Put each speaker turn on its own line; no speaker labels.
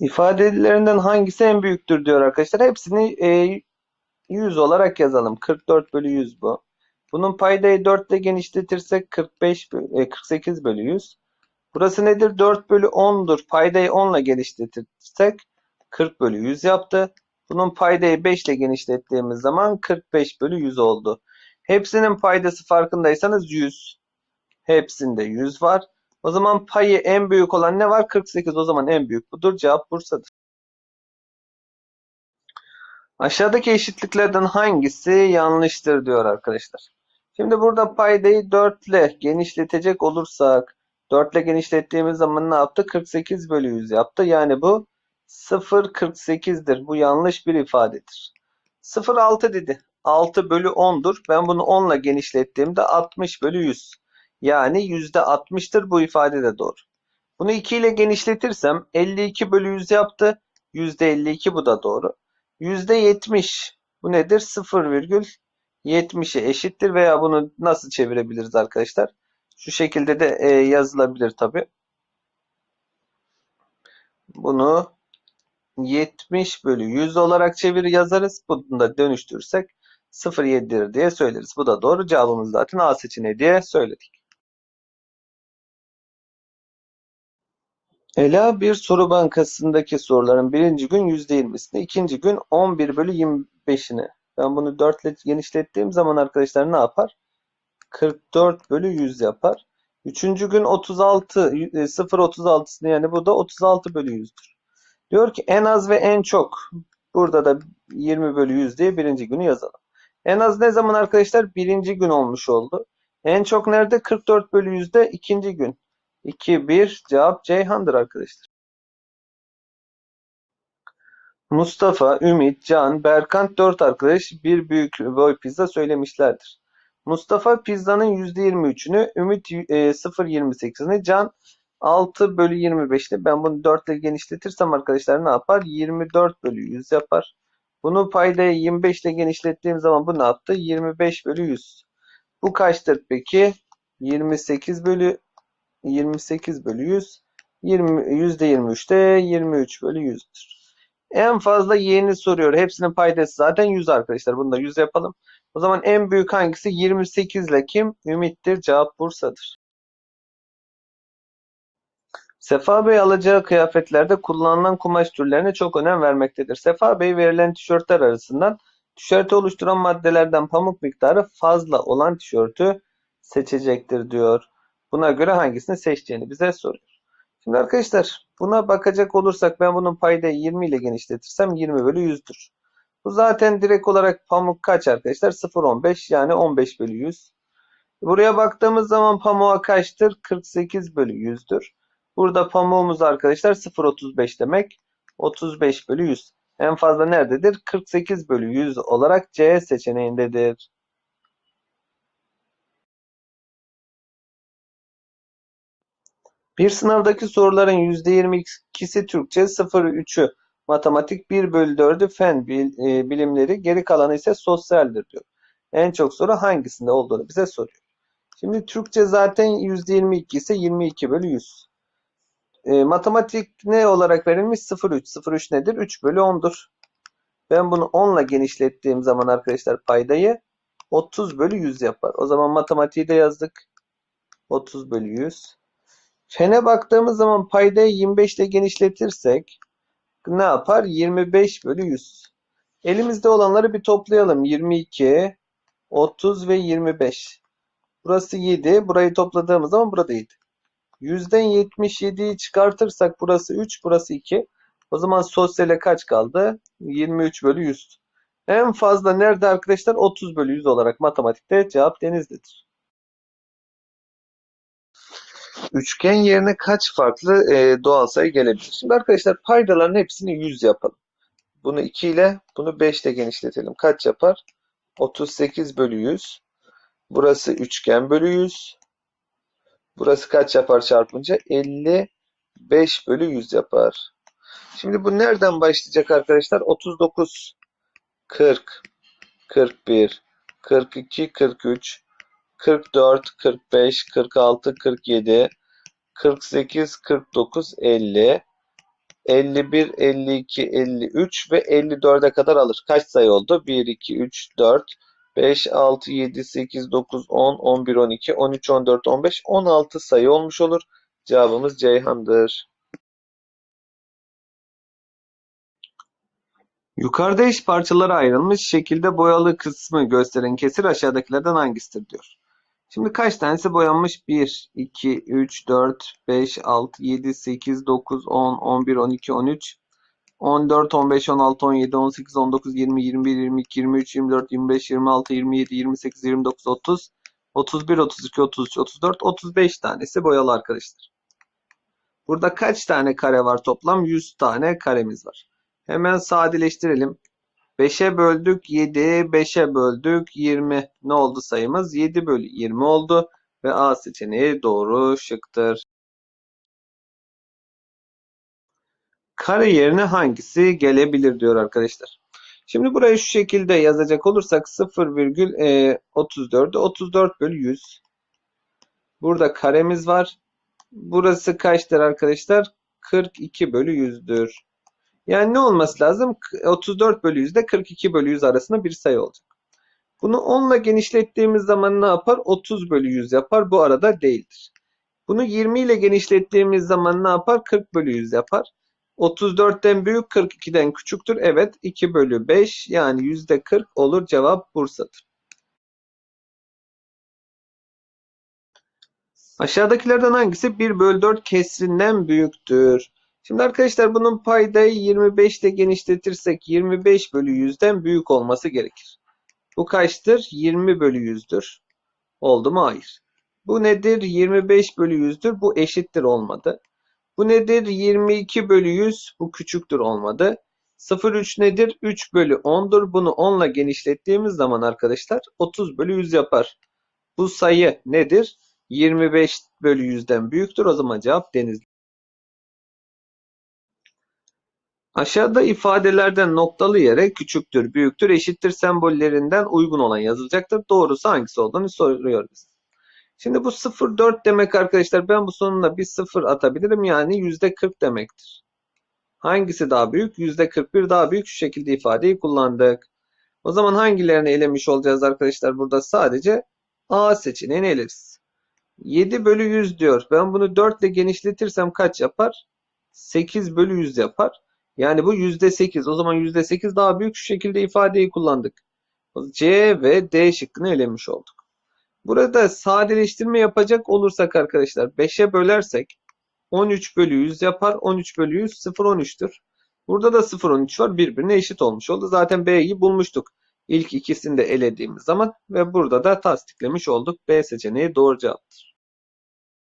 İfadelerinden hangisi en büyüktür diyor arkadaşlar. Hepsini 100 e, olarak yazalım. 44 bölü 100 bu. Bunun paydayı 4 ile genişletirsek 45 48 e, bölü 100. Burası nedir? 4 bölü 10'dur. Paydayı 10 ile genişletirsek 40 bölü 100 yaptı. Bunun paydayı 5 ile genişlettiğimiz zaman 45 bölü 100 oldu. Hepsinin paydası farkındaysanız 100. Hepsinde 100 var. O zaman payı en büyük olan ne var? 48 o zaman en büyük budur. Cevap Bursa'dır. Aşağıdaki eşitliklerden hangisi yanlıştır diyor arkadaşlar. Şimdi burada paydayı 4 ile genişletecek olursak 4 ile genişlettiğimiz zaman ne yaptı? 48 bölü 100 yaptı. Yani bu 0.48'dir. Bu yanlış bir ifadedir. 0.6 dedi. 6 bölü 10'dur. Ben bunu 10 ile genişlettiğimde 60 bölü 100. Yani yüzde %60'tır bu ifade de doğru. Bunu 2 ile genişletirsem 52 bölü 100 yaptı. Yüzde %52 bu da doğru. Yüzde %70 bu nedir? 0,70'e eşittir veya bunu nasıl çevirebiliriz arkadaşlar? Şu şekilde de e, yazılabilir tabi. Bunu 70 bölü 100 olarak çevir yazarız. Bunu da dönüştürürsek 0,7'dir diye söyleriz. Bu da doğru. Cevabımız zaten A seçeneği diye söyledik. Ela bir soru bankasındaki soruların birinci gün yüzde yirmisini, ikinci gün 11 bölü 25'ini. Ben bunu 4 ile genişlettiğim zaman arkadaşlar ne yapar? 44 bölü 100 yapar. Üçüncü gün 36, 036'sını e, yani bu da 36 bölü 100'dür. Diyor ki en az ve en çok. Burada da 20 bölü 100 diye birinci günü yazalım. En az ne zaman arkadaşlar? Birinci gün olmuş oldu. En çok nerede? 44 bölü 100'de ikinci gün. İki, bir. Cevap Ceyhan'dır arkadaşlar. Mustafa, Ümit, Can, Berkant dört arkadaş bir büyük boy pizza söylemişlerdir. Mustafa pizzanın %23'ünü, Ümit 0.28'ini, e, Can 6 bölü 25'te ben bunu 4 ile genişletirsem arkadaşlar ne yapar? 24 bölü 100 yapar. Bunu paydaya 25 ile genişlettiğim zaman bu ne yaptı? 25 bölü 100. Bu kaçtır peki? 28 bölü 28 bölü 100 20, %23'te 23 bölü 100'dür. En fazla y'ni soruyor. Hepsinin paydası zaten 100 arkadaşlar. Bunu da 100 yapalım. O zaman en büyük hangisi? 28 ile kim? Ümit'tir. Cevap Bursa'dır. Sefa Bey alacağı kıyafetlerde kullanılan kumaş türlerine çok önem vermektedir. Sefa Bey verilen tişörtler arasından tişörtü oluşturan maddelerden pamuk miktarı fazla olan tişörtü seçecektir diyor. Buna göre hangisini seçeceğini bize soruyor. Şimdi arkadaşlar buna bakacak olursak ben bunun paydayı 20 ile genişletirsem 20 bölü 100'dür. Bu zaten direkt olarak pamuk kaç arkadaşlar? 0.15 yani 15 bölü 100. Buraya baktığımız zaman pamuğa kaçtır? 48 bölü 100'dür. Burada pamuğumuz arkadaşlar 0.35 demek. 35 bölü 100. En fazla nerededir? 48 bölü 100 olarak C seçeneğindedir. Bir sınavdaki soruların %22'si Türkçe, 0,3'ü matematik, 1 bölü 4'ü fen e, bilimleri, geri kalanı ise sosyaldir diyor. En çok soru hangisinde olduğunu bize soruyor. Şimdi Türkçe zaten %22 ise 22 bölü 100. E, matematik ne olarak verilmiş? 0,3. 0,3 nedir? 3 bölü 10'dur. Ben bunu 10 ile genişlettiğim zaman arkadaşlar paydayı 30 bölü 100 yapar. O zaman matematiği de yazdık. 30 bölü 100. Fene baktığımız zaman paydayı 25 ile genişletirsek ne yapar? 25 bölü 100. Elimizde olanları bir toplayalım. 22, 30 ve 25. Burası 7. Burayı topladığımız zaman burada 7. Yüzden 77'yi çıkartırsak burası 3, burası 2. O zaman sosyale kaç kaldı? 23 bölü 100. En fazla nerede arkadaşlar? 30 bölü 100 olarak matematikte cevap denizlidir üçgen yerine kaç farklı e, doğal sayı gelebilir? Şimdi arkadaşlar paydaların hepsini 100 yapalım. Bunu 2 ile bunu 5 ile genişletelim. Kaç yapar? 38 bölü 100. Burası üçgen bölü 100. Burası kaç yapar çarpınca? 55 bölü 100 yapar. Şimdi bu nereden başlayacak arkadaşlar? 39, 40, 41, 42, 43, 44, 45, 46, 47, 48, 49, 50, 51, 52, 53 ve elli kadar alır. Kaç sayı oldu? 1, 2, 3, 4, 5, 6, 7, 8, 9, 10, 11, 12, 13, 14, 15, 16 sayı olmuş olur. Cevabımız Ceyhan'dır. Yukarıda iş parçalara ayrılmış şekilde boyalı kısmı gösteren kesir aşağıdakilerden hangisidir diyor. Şimdi kaç tanesi boyanmış? 1, 2, 3, 4, 5, 6, 7, 8, 9, 10, 11, 12, 13, 14, 15, 16, 17, 18, 19, 20, 21, 22, 23, 24, 25, 26, 27, 28, 29, 30, 31, 32, 33, 34, 35 tanesi boyalı arkadaşlar. Burada kaç tane kare var toplam? 100 tane karemiz var. Hemen sadeleştirelim. Beşe böldük yedi, beşe böldük yirmi. Ne oldu sayımız? Yedi bölü yirmi oldu ve A seçeneği doğru şıktır. Kare yerine hangisi gelebilir diyor arkadaşlar. Şimdi burayı şu şekilde yazacak olursak 0,34'ü 34 e, bölü 100. Burada karemiz var. Burası kaçtır arkadaşlar? 42 bölü 100'dür. Yani ne olması lazım? 34 bölü 100 ile 42 bölü 100 arasında bir sayı olacak. Bunu 10 ile genişlettiğimiz zaman ne yapar? 30 bölü 100 yapar. Bu arada değildir. Bunu 20 ile genişlettiğimiz zaman ne yapar? 40 bölü 100 yapar. 34'ten büyük 42'den küçüktür. Evet 2 bölü 5 yani %40 olur. Cevap Bursa'dır. Aşağıdakilerden hangisi 1 bölü 4 kesrinden büyüktür? Şimdi arkadaşlar bunun paydayı 25'te genişletirsek 25 bölü 100'den büyük olması gerekir. Bu kaçtır? 20 bölü 100'dür. Oldu mu? Hayır. Bu nedir? 25 bölü 100'dür. Bu eşittir olmadı. Bu nedir? 22 bölü 100. Bu küçüktür olmadı. 0,3 nedir? 3 bölü 10'dur. Bunu 10 ile genişlettiğimiz zaman arkadaşlar 30 bölü 100 yapar. Bu sayı nedir? 25 bölü 100'den büyüktür. O zaman cevap denizli. Aşağıda ifadelerden noktalı yere küçüktür, büyüktür, eşittir sembollerinden uygun olan yazılacaktır. Doğrusu hangisi olduğunu soruyoruz. Şimdi bu 0,4 demek arkadaşlar ben bu sonuna bir 0 atabilirim yani %40 demektir. Hangisi daha büyük? %41 daha büyük şu şekilde ifadeyi kullandık. O zaman hangilerini elemiş olacağız arkadaşlar? Burada sadece A seçeneğini eleriz. 7 bölü 100 diyor. Ben bunu 4 ile genişletirsem kaç yapar? 8 bölü 100 yapar. Yani bu yüzde sekiz. O zaman yüzde sekiz daha büyük şu şekilde ifadeyi kullandık. C ve D şıkkını elemiş olduk. Burada sadeleştirme yapacak olursak arkadaşlar 5'e bölersek 13 bölü 100 yapar. 13 bölü 100 0 13'tür. Burada da 0 13 var. Birbirine eşit olmuş oldu. Zaten B'yi bulmuştuk. İlk ikisini de elediğimiz zaman ve burada da tasdiklemiş olduk. B seçeneği doğru cevaptır.